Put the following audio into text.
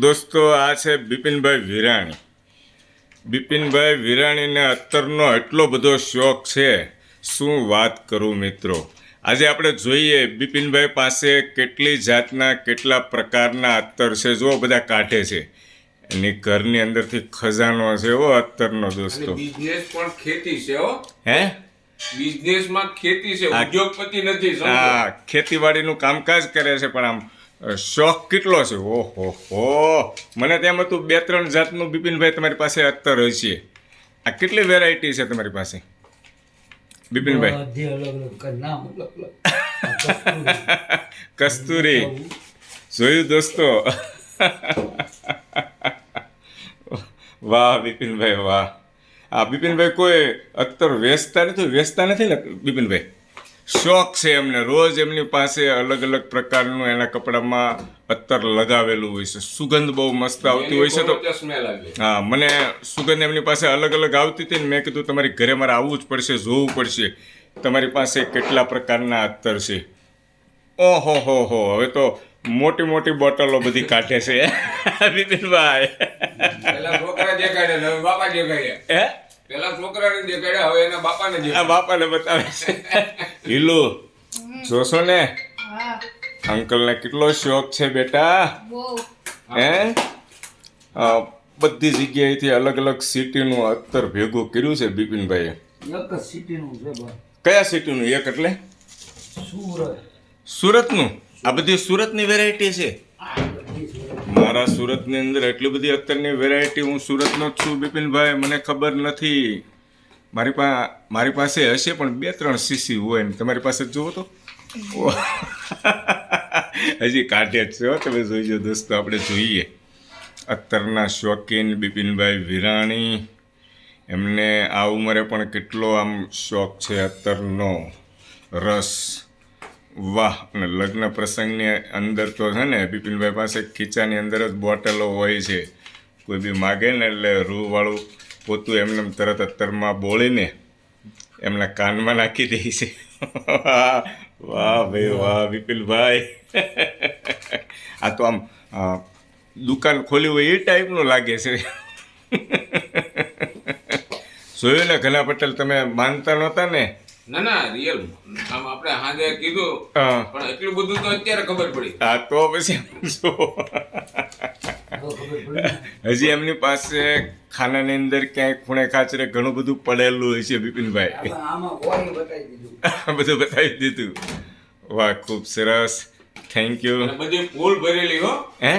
દોસ્તો આ છે બિપિનભાઈ વિરાણી. બિપિનભાઈ વિરાણીને અત્તરનો એટલો બધો શોખ છે શું વાત કરું મિત્રો? આજે આપણે જોઈએ બિપિનભાઈ પાસે કેટલી જાતના કેટલા પ્રકારના અત્તર છે. જો બધા કાઢે છે. એની ઘરની અંદરથી ખજાનો છે એવો અત્તરનો દોસ્તો. બિઝનેસ પણ ખેતી છે હો. હે? બિઝનેસમાં ખેતી છે ઉદ્યોગપતિ નથી હા ખેતીવાડીનું કામકાજ કરે છે પણ આમ શોખ કેટલો છે? ઓહો હો. મને તેમ હતું બે ત્રણ જાતનું બિપિનભાઈ તમારી પાસે અત્તર હોય છે. આ કેટલી વેરાયટી છે તમારી પાસે? બિપિનભાઈ. કસ્તુરી. જોયું દોસ્તો? વાહ બિપિનભાઈ વાહ. આ બિપિનભાઈ કોઈ અત્તર વેચતા નથી વેચતા નથી ને બિપિનભાઈ? શોખ છે એમને. રોજ એમની પાસે અલગ અલગ પ્રકારનું એના કપડામાં અત્તર લગાવેલું હોય છે. સુગંધ બહુ મસ્ત આવતી હોય છે તો હા મને સુગંધ એમની પાસે અલગ અલગ આવતી હતી ને મેં કીધું તમારી ઘરે મારે આવવું જ પડશે જોવું પડશે. તમારી પાસે કેટલા પ્રકારના અત્તર છે? ઓહો હો હો હવે તો મોટી મોટી બોટલો બધી કાઢે છે. બિપિનભાઈ પેલા છોકરાને દેખાડે હવે એના બાપાને બાપાને બતાવે છે. હીલુ જોશો ને? અંકલને કેટલો શોખ છે બેટા. હે? બધી જગ્યાએથી અલગ અલગ સિટીનું અત્તર ભેગું કર્યું છે બિપિનભાઈએ? કયા સિટીનું? એક એટલે? સુરત. સુરતનું? આ બધી સુરતની વેરાયટી છે? આ સુરત મારા સુરતની અંદર એટલી બધી અત્તરની વેરાયટી હું સુરતનો જ છું બિપિનભાઈ મને ખબર નથી. મારી પા, મારી પાસે હશે પણ બે ત્રણ સીસી હોય ને, તમારી પાસે જુઓ તો. હજી કાઢે જ છે તમે જોઈજો દોસ્તો, આપણે જોઈએ. અત્તરના શોખીન બિપિનભાઈ વિરાણી, એમને આ ઉંમરે પણ કેટલો આમ શોખ છે અત્તરનો. રસ, વાહ, અને લગ્ન પ્રસંગની અંદર તો છે ને, બિપિનભાઈ પાસે ખીચાની અંદર જ બોટલો હોય છે. કોઈ બી માગે ને એટલે રૂવાળું પોતું એમને એમ તરત અત્તરમાં બોળીને એમના કાનમાં નાખી દે છે. વાહ વાહ ભાઈ વાહ વિપિલભાઈ. આ તો આમ દુકાન ખોલી હોય એ ટાઈપનું લાગે છે. જોયું ને ઘના પટેલ તમે માનતા નહોતા ને? ના ના રિયલ આમ આપણે હાજે કીધું હા. પણ એટલું બધું તો અત્યારે ખબર પડી. આ તો પછી જો હવે ખબર પડી ને. હજી એમની પાસે ખાનાની અંદર ક્યાંય ખૂણે ખાચરે ઘણું બધું પડેલું હોય છે બિપિનભાઈ. આપણે આમાં કોઈ બતાવી દીધું. બધું બતાવી દીધું. વાહ ખૂબ સરસ. થેન્ક યુ બધી ફૂલ ભરેલી હો. હે?